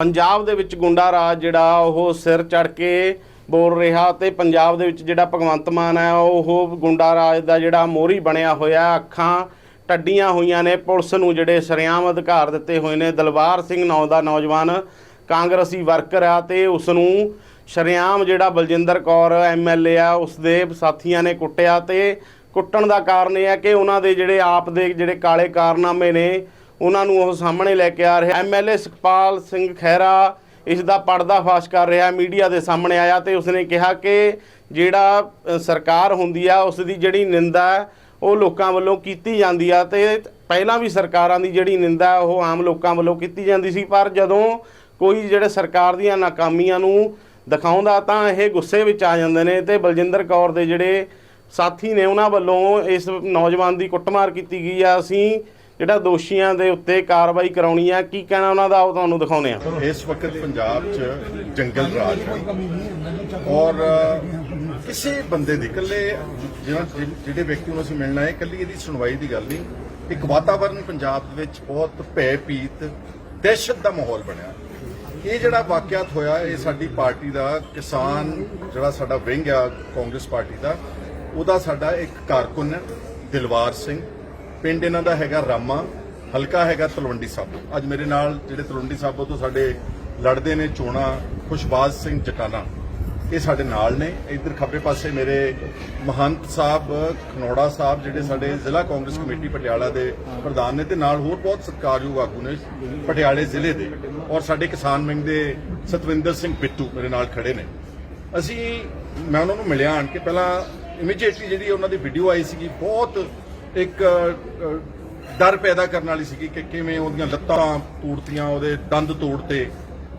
ਪੰਜਾਬ ਦੇ ਵਿੱਚ ਗੁੰਡਾ ਰਾਜ ਜਿਹੜਾ, ਉਹ ਸਿਰ ਚੜ ਕੇ ਬੋਲ ਰਿਹਾ ਤੇ ਪੰਜਾਬ ਦੇ ਵਿੱਚ ਜਿਹੜਾ ਭਗਵੰਤ ਮਾਨ ਹੈ, ਉਹ ਗੁੰਡਾ ਰਾਜ ਦਾ ਜਿਹੜਾ ਮੋਹਰੀ ਬਣਿਆ ਹੋਇਆ, ਅੱਖਾਂ ਟੱਡੀਆਂ ਹੋਈਆਂ ਨੇ, ਪੁਲਿਸ ਨੂੰ ਜਿਹੜੇ ਸਰਿਆਮ ਅਧਿਕਾਰ ਦਿੱਤੇ ਹੋਏ ਨੇ ਦਲਬਾਰ ਸਿੰਘ ਨੌ ਦਾ ਨੌਜਵਾਨ ਕਾਂਗਰਸੀ ਵਰਕਰ ਆ ਤੇ ਉਸ ਨੂੰ ਸ਼ਰੇਆਮ ਜਿਹੜਾ ਬਲਜਿੰਦਰ ਕੌਰ ਐਮਐਲਏ ਆ ਉਸ ਦੇ ਸਾਥੀਆਂ ਨੇ ਕੁੱਟਿਆ ਤੇ ਕੁੱਟਣ ਦਾ ਕਾਰਨ ਇਹ ਹੈ ਕਿ ਉਹਨਾਂ ਦੇ ਜਿਹੜੇ ਆਪ ਦੇ ਜਿਹੜੇ ਕਾਲੇ ਕਾਰਨਾਮੇ ਨੇ ਉਹਨਾਂ ਨੂੰ ਉਹ ਸਾਹਮਣੇ ਲੈ ਕੇ ਆ ਰਿਹਾ। ਐਮਐਲਏ ਸੁਖਪਾਲ ਸਿੰਘ ਖਹਿਰਾ ਇਸ ਦਾ ਪਰਦਾਫਾਸ਼ ਕਰ ਰਿਹਾ ਮੀਡੀਆ ਦੇ ਸਾਹਮਣੇ ਆਇਆ ਤੇ ਉਸਨੇ ਕਿਹਾ ਕਿ ਜਿਹੜਾ ਸਰਕਾਰ ਹੁੰਦੀ ਆ, ਉਸ ਦੀ ਜਿਹੜੀ ਨਿੰਦਾ ਉਹ ਲੋਕਾਂ ਵੱਲੋਂ ਕੀਤੀ ਜਾਂਦੀ ਆ ਤੇ ਪਹਿਲਾਂ ਵੀ ਸਰਕਾਰਾਂ ਦੀ ਜਿਹੜੀ ਨਿੰਦਾ ਉਹ ਆਮ ਲੋਕਾਂ ਵੱਲੋਂ ਕੀਤੀ ਜਾਂਦੀ ਸੀ। ਪਰ ਜਦੋਂ ਕੋਈ ਜਿਹੜੇ ਸਰਕਾਰ ਦੀਆਂ ਨਾਕਾਮੀਆਂ ਨੂੰ ਦਿਖਾਉਂਦਾ ਤਾਂ ਇਹ ਗੁੱਸੇ ਵਿੱਚ ਆ ਜਾਂਦੇ ਨੇ ਤੇ ਬਲਜਿੰਦਰ ਕੌਰ ਦੇ ਜਿਹੜੇ ਸਾਥੀ ਨੇ, ਉਹਨਾਂ ਵੱਲੋਂ ਇਸ ਨੌਜਵਾਨ ਦੀ ਕੁੱਟਮਾਰ ਕੀਤੀ ਗਈ ਆ। ਅਸੀਂ ਜਿਹੜਾ ਦੋਸ਼ੀਆਂ ਦੇ ਉੱਤੇ ਕਾਰਵਾਈ ਕਰਾਉਣੀ ਆ, ਕੀ ਕਹਿਣਾ ਉਹਨਾਂ ਦਾ, ਉਹ ਤੁਹਾਨੂੰ ਦਿਖਾਉਨੇ ਆ। ਇਸ ਵਕਤ ਪੰਜਾਬ 'ਚ ਜੰਗਲ ਰਾਜ ਹੈ ਔਰ ਕਿਸੇ ਬੰਦੇ ਦੀ, ਇਕੱਲੇ ਜਿਹੜਾ ਜਿਹੜੇ ਵਿਅਕਤੀ ਨੂੰ ਅਸੀਂ ਮਿਲਣਾ ਹੈ, ਇਕੱਲੀ ਇਹਦੀ ਸੁਣਵਾਈ ਦੀ ਗੱਲ ਨਹੀਂ। ਇੱਕ ਵਾਤਾਵਰਣ ਪੰਜਾਬ ਦੇ ਵਿੱਚ ਬਹੁਤ ਭੈ ਪੀਤ ਦਹਿਸ਼ਤ ਦਾ ਮਾਹੌਲ ਬਣਿਆ। ਇਹ ਜਿਹੜਾ ਵਾਕਿਆਤ ਹੋਇਆ, ਇਹ ਸਾਡੀ ਪਾਰਟੀ ਦਾ ਕਿਸਾਨ, ਜਿਹੜਾ ਸਾਡਾ ਵਿੰਗ ਆ, ਕਾਂਗਰਸ ਪਾਰਟੀ ਦਾ, ਉਹਦਾ ਸਾਡਾ ਇੱਕ ਕਾਰਕੁਨ ਹੈ ਦਿਲਵਾਰ ਸਿੰਘ। ਪਿੰਡ ਇਹਨਾਂ ਦਾ ਹੈਗਾ ਰਾਮਾ, ਹਲਕਾ ਹੈਗਾ ਤਲਵੰਡੀ ਸਾਬੋ। ਅੱਜ ਮੇਰੇ ਨਾਲ ਜਿਹੜੇ ਤਲਵੰਡੀ ਸਾਬੋ ਤੋਂ ਸਾਡੇ ਲੜਦੇ ਨੇ ਚੋਣਾ, ਖੁਸ਼ਬਾਜ਼ ਸਿੰਘ ਜਟਾਨਾ ਇਹ ਸਾਡੇ ਨਾਲ ਨੇ। ਇਧਰ ਖੱਬੇ ਪਾਸੇ ਮੇਰੇ ਮਹੰਤ ਸਾਹਿਬ, ਖਨੋੜਾ ਸਾਹਿਬ, ਜਿਹੜੇ ਸਾਡੇ ਜ਼ਿਲ੍ਹਾ ਕਾਂਗਰਸ ਕਮੇਟੀ ਪਟਿਆਲਾ ਦੇ ਪ੍ਰਧਾਨ ਨੇ ਤੇ ਨਾਲ ਹੋਰ ਬਹੁਤ ਸਤਿਕਾਰਯੋਗ ਆਗੂ ਨੇ ਪਟਿਆਲੇ ਜ਼ਿਲ੍ਹੇ ਦੇ। ਔਰ ਸਾਡੇ ਕਿਸਾਨ ਵਿੰਗ ਦੇ ਸਤਵਿੰਦਰ ਸਿੰਘ ਬਿੱਟੂ ਮੇਰੇ ਨਾਲ ਖੜੇ ਨੇ। ਅਸੀਂ, ਮੈਂ ਉਹਨਾਂ ਨੂੰ ਮਿਲਿਆ ਆਣ ਕੇ, ਪਹਿਲਾਂ ਇਮੀਡੀਏਟਲੀ ਜਿਹੜੀ ਉਹਨਾਂ ਦੀ ਵੀਡੀਓ ਆਈ ਸੀਗੀ, ਬਹੁਤ ਇੱਕ ਡਰ ਪੈਦਾ ਕਰਨ ਵਾਲੀ ਸੀਗੀ ਕਿ ਕਿਵੇਂ ਉਹਦੀਆਂ ਲੱਤਾਂ ਤੋੜਤੀਆਂ, ਉਹਦੇ ਦੰਦ ਤੋੜਤੇ।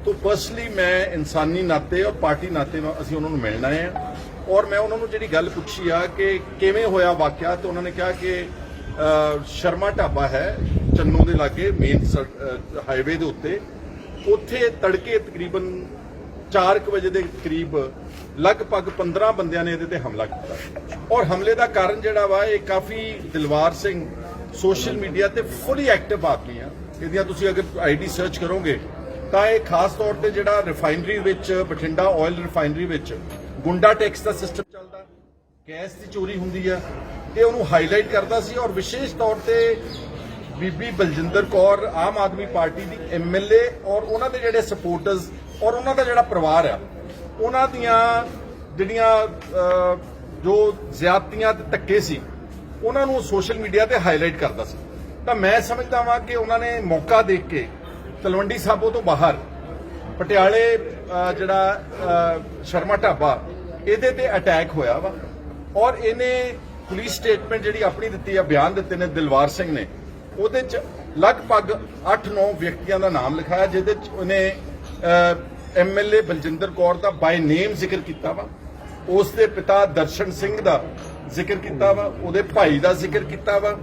ਤੋਂ ਪਰਸਨਲੀ ਮੈਂ ਇਨਸਾਨੀ ਨਾਤੇ ਔਰ ਪਾਰਟੀ ਨਾਤੇ ਅਸੀਂ ਉਹਨਾਂ ਨੂੰ ਮਿਲਣਾ ਹੈ। ਔਰ ਮੈਂ ਉਹਨਾਂ ਨੂੰ ਜਿਹੜੀ ਗੱਲ ਪੁੱਛੀ ਆ ਕਿ ਕਿਵੇਂ ਹੋਇਆ ਵਾਕਿਆ, ਤੇ ਉਹਨਾਂ ਨੇ ਕਿਹਾ ਕਿ ਸ਼ਰਮਾ ਢਾਬਾ ਹੈ ਚੰਨੂ ਦੇ ਲਾਗੇ, ਮੇਨ ਹਾਈਵੇ ਦੇ ਉੱਤੇ। ਉੱਥੇ ਤੜਕੇ ਤਕਰੀਬਨ 4 ਵਜੇ ਦੇ ਕਰੀਬ ਲਗਭਗ 15 ਬੰਦਿਆਂ ਨੇ ਇਹਦੇ ਤੇ ਹਮਲਾ ਕੀਤਾ। ਔਰ ਹਮਲੇ ਦਾ ਕਾਰਨ ਜਿਹੜਾ ਵਾ, ਇਹ ਕਾਫੀ ਦਿਲਵਾਰ ਸਿੰਘ ਸੋਸ਼ਲ ਮੀਡੀਆ ਤੇ ਫੁੱਲੀ ਐਕਟਿਵ ਆਦਮੀ ਆ। ਇਹਦੀਆਂ ਤੁਸੀਂ ਅਗਰ ਆਈਡੀ ਸਰਚ ਕਰੋਗੇ, ਤਾਂ ਇਹ ਖਾਸ ਤੌਰ ਤੇ ਜਿਹੜਾ ਰਿਫਾਈਨਰੀ ਵਿੱਚ, ਬਠਿੰਡਾ ਆਇਲ ਰਿਫਾਈਨਰੀ ਵਿੱਚ ਗੁੰਡਾ ਟੈਕਸ ਦਾ ਸਿਸਟਮ ਚੱਲਦਾ। ਗੈਸ ਦੀ ਚੋਰੀ ਹੁੰਦੀ ਆ। ਇਹ ਉਹਨੂੰ ਹਾਈਲਾਈਟ ਕਰਦਾ ਸੀ ਔਰ ਵਿਸ਼ੇਸ਼ ਤੌਰ ਤੇ ਬੀਬੀ ਬਲਜਿੰਦਰ ਕੌਰ, ਆਮ ਆਦਮੀ ਪਾਰਟੀ ਦੀ ਐਮਐਲਏ ਔਰ ਉਹਨਾਂ ਦੇ ਜਿਹੜੇ ਸਪੋਰਟਰਸ ਔਰ ਉਹਨਾਂ ਦਾ ਜਿਹੜਾ ਪਰਿਵਾਰ ਆ, ਉਹਨਾਂ ਦੀਆਂ ਜਿਹੜੀਆਂ ਜੋ ਜ਼ਿਆਦਤੀਆਂ ਤੇ ਧੱਕੇ ਸੀ, ਉਹਨਾਂ ਨੂੰ ਸੋਸ਼ਲ ਮੀਡੀਆ ਤੇ ਹਾਈਲਾਈਟ ਕਰਦਾ ਸੀ। ਤਾਂ ਮੈਂ ਸਮਝਦਾ ਵਾਂ ਕਿ ਉਹਨਾਂ ਨੇ ਮੌਕਾ ਦੇਖ ਕੇ ਤਲਵੰਡੀ ਸਾਬੋ ਤੋਂ ਬਾਹਰ ਪਟਿਆਲੇ ਜਿਹੜਾ ਸ਼ਰਮਾ ਢਾਬਾ, ਇਹਦੇ ਤੇ ਅਟੈਕ ਹੋਇਆ ਵਾ। ਔਰ ਇਹਨੇ ਪੁਲਿਸ ਸਟੇਟਮੈਂਟ ਜਿਹੜੀ ਆਪਣੀ ਦਿੱਤੀ ਆ, ਬਿਆਨ ਦਿੱਤੇ ਨੇ ਦਿਲਵਾਰ ਸਿੰਘ ਨੇ, ਉਹਦੇ ਚ ਲਗਭਗ 8-9 ਵਿਅਕਤੀਆਂ ਦਾ ਨਾਮ ਲਿਖਾਇਆ, ਜਿਹਦੇ ਚ ਉਹਨੇ ਐਮਐਲਏ ਬਲਜਿੰਦਰ ਕੌਰ ਦਾ ਬਾਈ ਨੇਮ ਜ਼ਿਕਰ ਕੀਤਾ ਵਾ। ਉਸ ਦੇ ਪਿਤਾ ਦਰਸ਼ਨ ਸਿੰਘ ਦਾ ਜ਼ਿਕਰ ਕੀਤਾ ਵਾ, ਉਹਦੇ ਭਾਈ ਦਾ ਜ਼ਿਕਰ ਕੀਤਾ ਵਾ।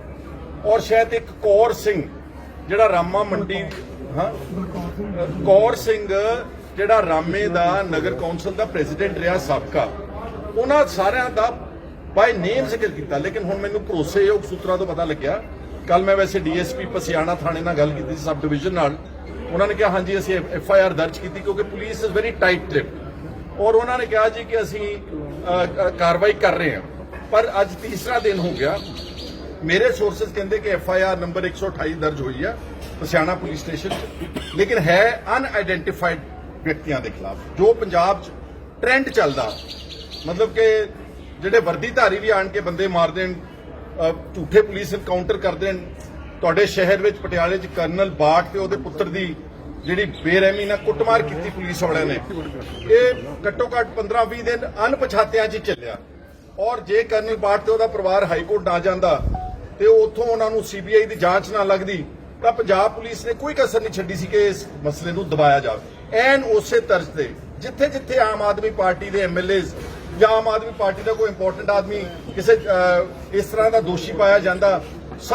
ਔਰ ਸ਼ਾਇਦ ਇੱਕ ਕੌਰ ਸਿੰਘ, ਜਿਹੜਾ ਰਾਮਾ ਮੰਡੀ ਹਾਂ? ਕੌਰ ਸਿੰਘ, ਜਿਹੜਾ ਰਾਮੇ ਦਾ ਨਗਰ ਕੌਂਸਲ ਦਾ ਪ੍ਰੈਜ਼ੀਡੈਂਟ ਰਿਹਾ ਸਾਬਕਾ, ਉਹਨਾਂ ਸਾਰਿਆਂ ਦਾ ਬਾਈ ਨੇਮ ਜ਼ਿਕਰ ਕੀਤਾ। ਲੇਕਿਨ ਹੁਣ ਮੈਨੂੰ ਭਰੋਸੇਯੋਗ ਸੂਤਰਾਂ ਤੋਂ ਪਤਾ ਲੱਗਿਆ ਕੱਲ ਮੈਂ ਵੈਸੇ ਡੀਐਸਪੀ ਪਸਿਆਣਾ ਥਾਣੇ ਨਾਲ ਗੱਲ ਕੀਤੀ ਸੀ, ਸਬ ਡਿਵੀਜ਼ਨ ਨਾਲ। ਉਹਨਾਂ ਨੇ ਕਿਹਾ, ਹਾਂਜੀ, ਅਸੀਂ ਐਫ ਆਈ ਆਰ ਦਰਜ ਕੀਤੀ ਕਿਉਂਕਿ police is very tight trip ਔਰ ਉਹਨਾਂ ਨੇ ਕਿਹਾ ਜੀ ਕਿ ਅਸੀਂ ਕਾਰਵਾਈ ਕਰ ਰਹੇ ਹਾਂ। ਪਰ ਅੱਜ ਤੀਸਰਾ ਦਿਨ ਹੋ ਗਿਆ। ਮੇਰੇ ਸੋਰਸਸ ਕਹਿੰਦੇ ਕਿ ਐਫ ਆਈ ਆਰ ਨੰਬਰ 128 ਦਰਜ ਹੋਈ ਆ ਪਸਿਆਣਾ ਪੁਲਿਸ ਸਟੇਸ਼ਨ 'ਚ। ਲੇਕਿਨ ਹੈ ਅਨਆਇਡੈਂਟੀਫਾਈਡ ਵਿਅਕਤੀਆਂ ਦੇ ਖਿਲਾਫ, ਜੋ ਪੰਜਾਬ 'ਚ ਟ੍ਰੈਂਡ ਚੱਲਦਾ। ਮਤਲਬ ਕਿ ਜਿਹੜੇ ਵਰਦੀਧਾਰੀ ਵੀ ਆਣ ਕੇ ਬੰਦੇ ਮਾਰ ਦੇਣ ਝੂਠੇ ਪੁਲਿਸ ਐਨਕਾਊਂਟਰ ਕਰ ਦੇਣ, ਤੁਹਾਡੇ ਸ਼ਹਿਰ ਵਿੱਚ ਪਟਿਆਲੇ 'ਚ ਕਰਨਲ ਬਾਟ ਤੇ ਉਹਦੇ ਪੁੱਤਰ ਦੀ ਜਿਹੜੀ ਬੇਰਹਿਮੀ ਨਾਲ ਕੁੱਟਮਾਰ ਕੀਤੀ ਪੁਲਿਸ ਵਾਲਿਆਂ ਨੇ, ਇਹ ਘੱਟੋ ਘੱਟ 15-20 ਦਿਨ ਅਣਪਛਾਤਿਆਂ 'ਚ ਚੱਲਿਆ। ਔਰ ਜੇ ਕਰਨਲ ਬਾਟ ਤੇ ਉਹਦਾ ਪਰਿਵਾਰ ਹਾਈ ਕੋਰਟ ਨਾ ਜਾਂਦਾ ਤੇ ਉੱਥੋਂ ਉਹਨਾਂ ਨੂੰ ਸੀਬੀਆਈ ਦੀ ਜਾਂਚ ਨਾ ਲੱਗਦੀ, ਤਾਂ ਪੰਜਾਬ ਪੁਲਿਸ ਨੇ ਕੋਈ ਕਸਰ ਨਹੀਂ ਛੱਡੀ ਸੀ ਕਿ ਇਸ ਮਸਲੇ ਨੂੰ ਦਬਾਇਆ ਜਾਵੇ। ਐਨ ਉਸੇ ਤਰਜ਼ ਤੇ ਜਿੱਥੇ ਜਿੱਥੇ ਆਮ ਆਦਮੀ ਪਾਰਟੀ ਦੇ ਐਮਐਲਏਜ਼ ਜਾਂ ਆਮ ਆਦਮੀ ਪਾਰਟੀ ਦਾ ਕੋਈ ਇੰਪੋਰਟੈਂਟ ਆਦਮੀ ਕਿਸੇ ਇਸ ਤਰ੍ਹਾਂ ਦਾ ਦੋਸ਼ੀ ਪਾਇਆ ਜਾਂਦਾ